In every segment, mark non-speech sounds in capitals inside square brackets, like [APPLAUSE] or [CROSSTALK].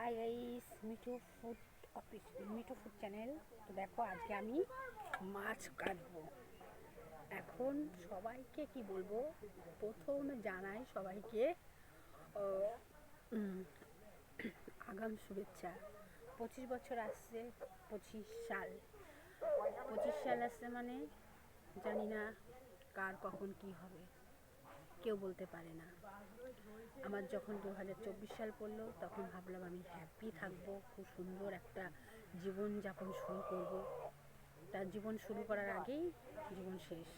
Hi guys, Mithu food office Mithu food channel. তো দেখো, আজকে আমি মাছ কাটবো। এখন সবাইকে কি বলব? প্রথম জানাই সবাইকে আগাম শুভেচ্ছা। পঁচিশ বছর আসছে, পঁচিশ সাল। পঁচিশ সাল আসছে মানে জানি না কার কখন কি হবে। কেউ বলতে পারে না। আমার যখন দু হাজার চব্বিশ সাল পড়ল, তখন ভাবলাম আমি হ্যাপি থাকব, খুব সুন্দর একটা জীবন যাপন শুরু করব। তার জীবন শুরু করার আগেই জীবন শেষ।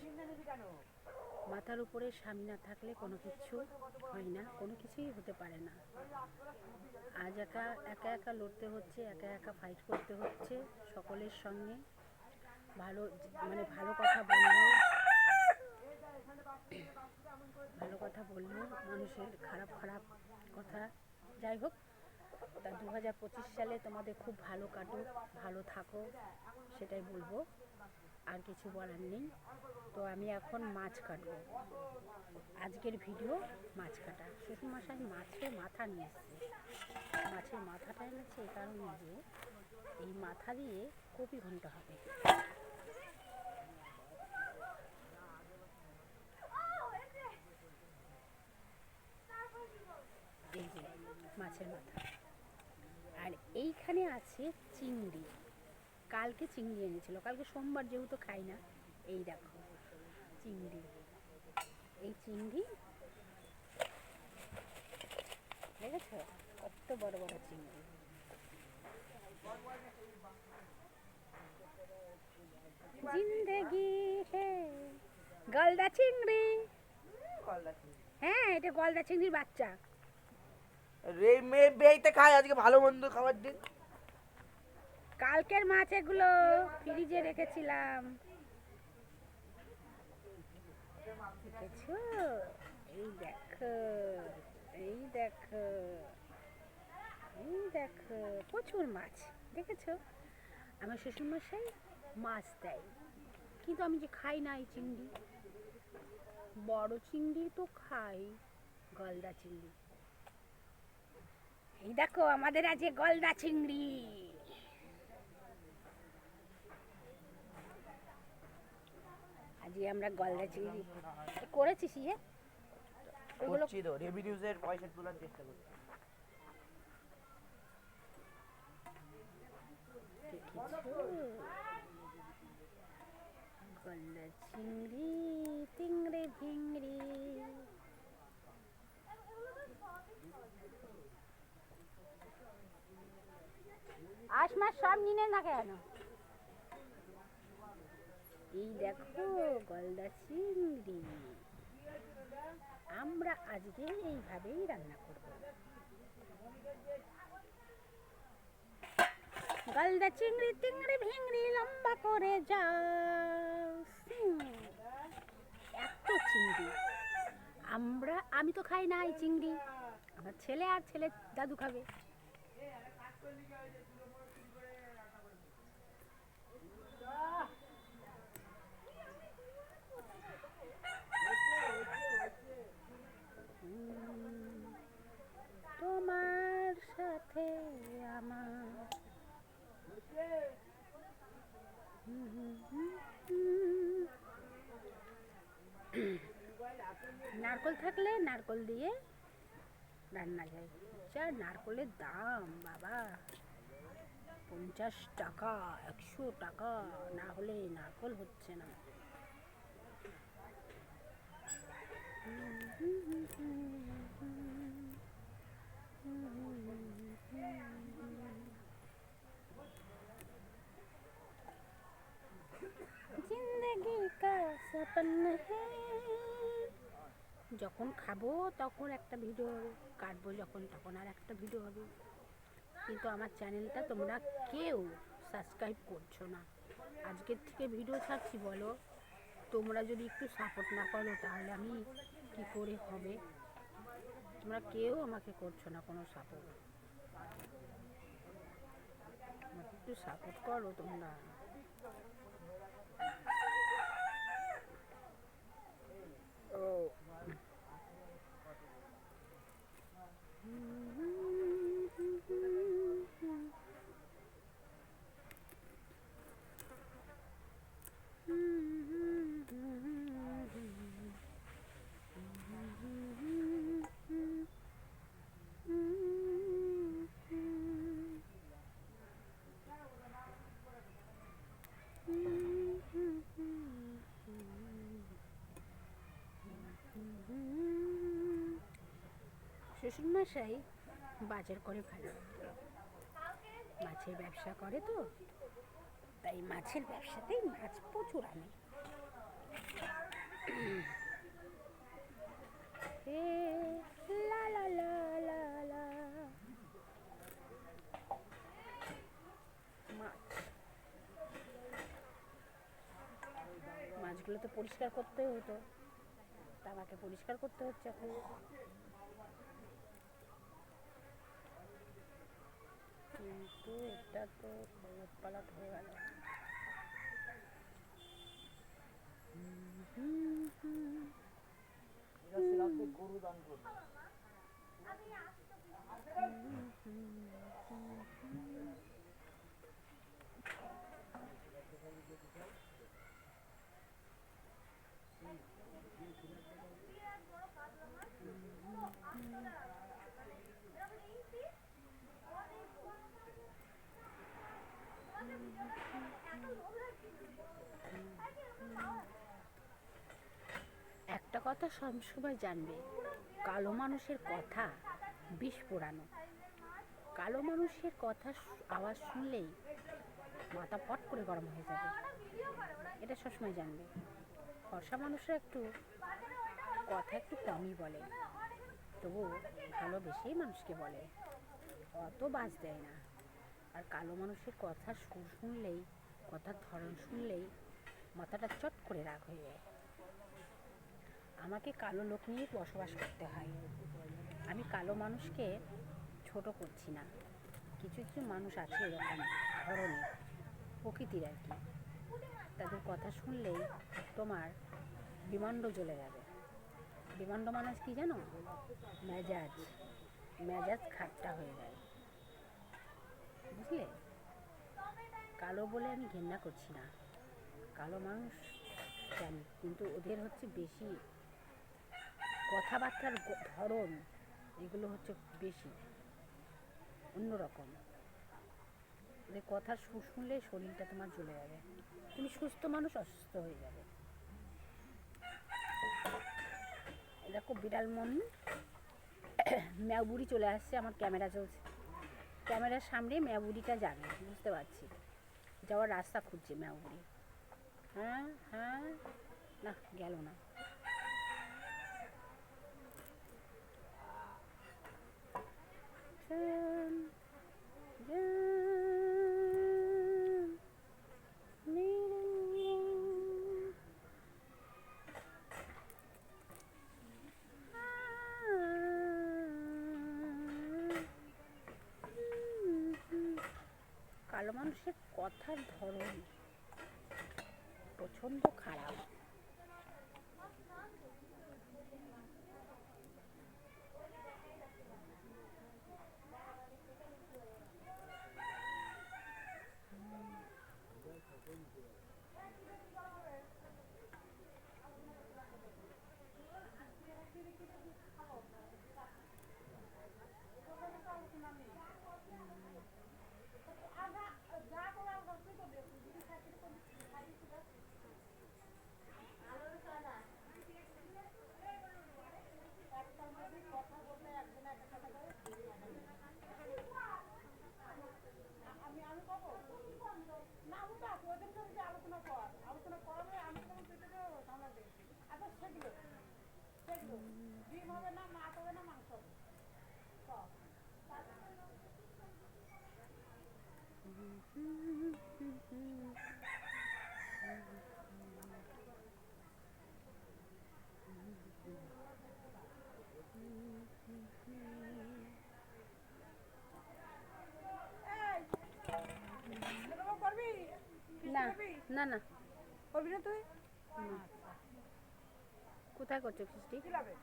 মাথার উপরে স্বামী না থাকলে কোনো কিছু হয় না, কোনো কিছুই হতে পারে না। আজ একা একা একা লড়তে হচ্ছে, একা একা ফাইট করতে হচ্ছে সকলের সঙ্গে। ভালো মানে ভালো কথা বললেও ভালো কথা বললেও মানুষের খারাপ খারাপ কথা। যাই হোক, তা দু হাজার পঁচিশ সালে তোমাদের খুব ভালো কাটুক, ভালো থাকো, সেটাই বলব। আর কিছু বলার নেই। তো আমি এখন মাছ কাটবো। আজকের ভিডিও মাছ কাটা। শ্বশুরমশাই মাছের মাথা নিয়ে এসছে। মাছের মাথাটা এনেছে এই কারণে যে এই মাথা দিয়ে কপি ঘণ্টা হবে এই যে মাছের মাথা আর এইখানে আছে চিংড়ি। কালকে চিংড়ি এনেছিল। কালকে সোমবার যেহেতু খাই না এই দেখো চিংড়ি। এই চিংড়ি দেখেছ? কত বড় বড় চিংড়ি। জিন্দগি হে গলদা চিংড়ি। হ্যাঁ এটা গলদা চিংড়ির বাচ্চা। রে মেয়ে বেইতে খায়, আজকে ভালো মন্দ খাবার দিন কালকের মাছ এগুলো ফ্রিজে রেখেছিলাম। দেখেছ? এই দেখো এই দেখো এই দেখো, প্রচুর মাছ, দেখেছ? আমার শ্বশুরমশাই মাছ দেয়, কিন্তু আমি যে খাই না এই চিংড়ি। বড় চিংড়ি তো খাই, গলদা চিংড়ি। এই দেখো আমাদের আছে গলদা চিংড়ি। আজকে আমরা গলদা চিংড়ি করেছিস ইয়ে করছি তো রেভিনিউজের পয়সা তোলার চেষ্টা করছি। গলদা চিংড়ি তিংড়ে ভিংড়ি আশ মাস সব নিনে না কেন? এই দেখো, গলদা চিংড়ি। আমরা আজকে এইভাবেই রান্না করব। গলদা চিংড়ি, তিংড়ি ভিংড়ি লম্বা করে যাও। এত চিংড়ি। আমরা, আমি তো খাই না এই চিংড়ি। আমার ছেলে আর ছেলে দাদু খাবে। নারকল থাকলে নারকল দিয়ে রান্না যায়। যা নারকলের দাম, বাবা। পঞ্চাশ টাকা, একশো টাকা, না হলে নারকল হচ্ছে না। যখন খাব তখন একটা ভিডিও কাটবো যখন, তখন আর একটা ভিডিও হবে। কিন্তু আমার চ্যানেলটা তোমরা কেউ সাবস্ক্রাইব করছ না। আজকের থেকে ভিডিও ছাড়ছি, বলো। তোমরা যদি একটু সাপোর্ট না করো, তাহলে আমি কি করে হবে? তোমরা কেউ আমাকে করছ না কোনো সাপোর্ট একটু সাপোর্ট করো তোমরা। ও শ্বশুরমশাই বাজার করে ভালো। মাছের ব্যবসা করে তো, তাই মাছের ব্যবসাতেই মাছ প্রচুর আনে। লা লা লা। মাছ। মাছগুলো তো পরিষ্কার করতে হতো। তা আমাকে পরিষ্কার করতে হচ্ছে এখন। কিন্তু এটা তো পালট পালট হয়ে গেল। গরু দান করবে। একটা কথা সবসময় জানবে, কালো মানুষের কথা বিষ পোড়ানো। কালো মানুষের কথা আওয়াজ শুনলেই মাথা পট করে গরম হয়ে যাবে। এটা সবসময় জানবে। ফর্সা মানুষরা একটু কথা একটু কমই বলে। তবু ভালোবেসেই মানুষকে বলে। অত বাজ দেয় না। আর কালো মানুষের কথা সুর শুনলেই কথার ধরন শুনলেই মাথাটা চট করে রাগ হয়ে যায়। আমাকে কালো লোক নিয়ে বসবাস করতে হয়। আমি কালো মানুষকে ছোট করছি না। কিছু কিছু মানুষ আছে এরকম ধরনের প্রকৃতির আর কি। তাদের কথা শুনলেই তোমার বিমান্ড জ্বলে যাবে। বিমান্ড মানুষ কি জানো? মেজাজ। মেজাজ খাট্টা হয়ে যায়। বুঝলে? কালো বলে আমি ঘেন্না করছি না। কালো মানুষ জানি কিন্তু ওদের হচ্ছে বেশি কথাবার্তার ধরন এগুলো হচ্ছে বেশি, অন্যরকম। ওদের কথা শুনলে শরীরটা তোমার চলে যাবে। তুমি সুস্থ মানুষ, অসুস্থ হয়ে যাবে। দেখো বিড়াল মন [COUGHS] ম্যাবুড়ি চলে আসছে, আমার ক্যামেরা চলছে। ক্যামেরার সামনে ম্যাবুড়িটা যাবে বুঝতে পারছি। যাওয়ার রাস্তা খুঁজছে ম্যাবুড়ি হ্যাঁ হ্যাঁ না, গেল না। মানুষের কথার ধরন প্রচণ্ড খারাপ না না মাংস না না না। করবি না তুই? কোথায় করছ খিস্টি কিলাবে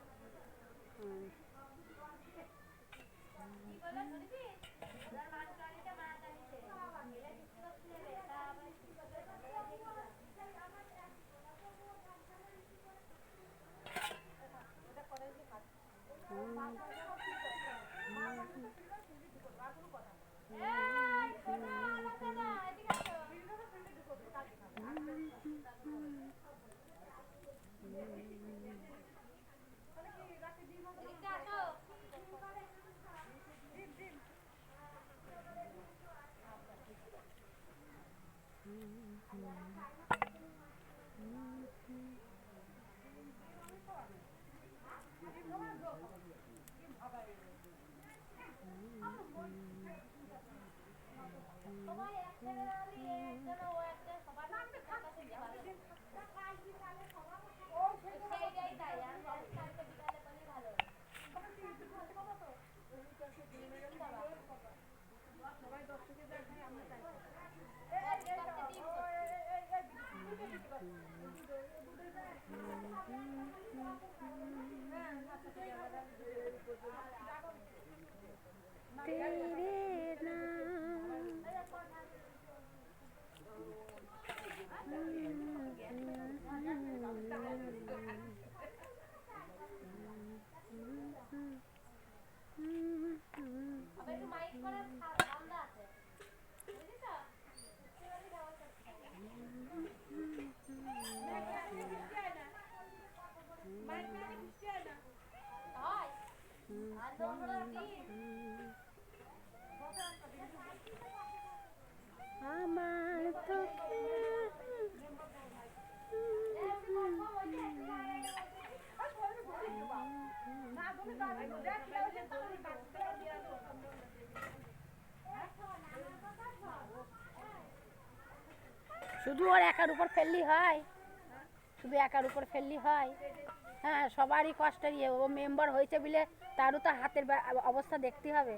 হুম। [LAUGHS] तेरे Dee শুধু ওর একার উপর ফেললি হয়। শুধু একার উপর ফেললি হয়। হ্যাঁ সবারই কষ্টের ইয়ে ও মেম্বার হয়েছে বলে তারও তো হাতের অবস্থা দেখতে হবে।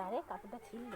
তারে কাপড়টা ছিলল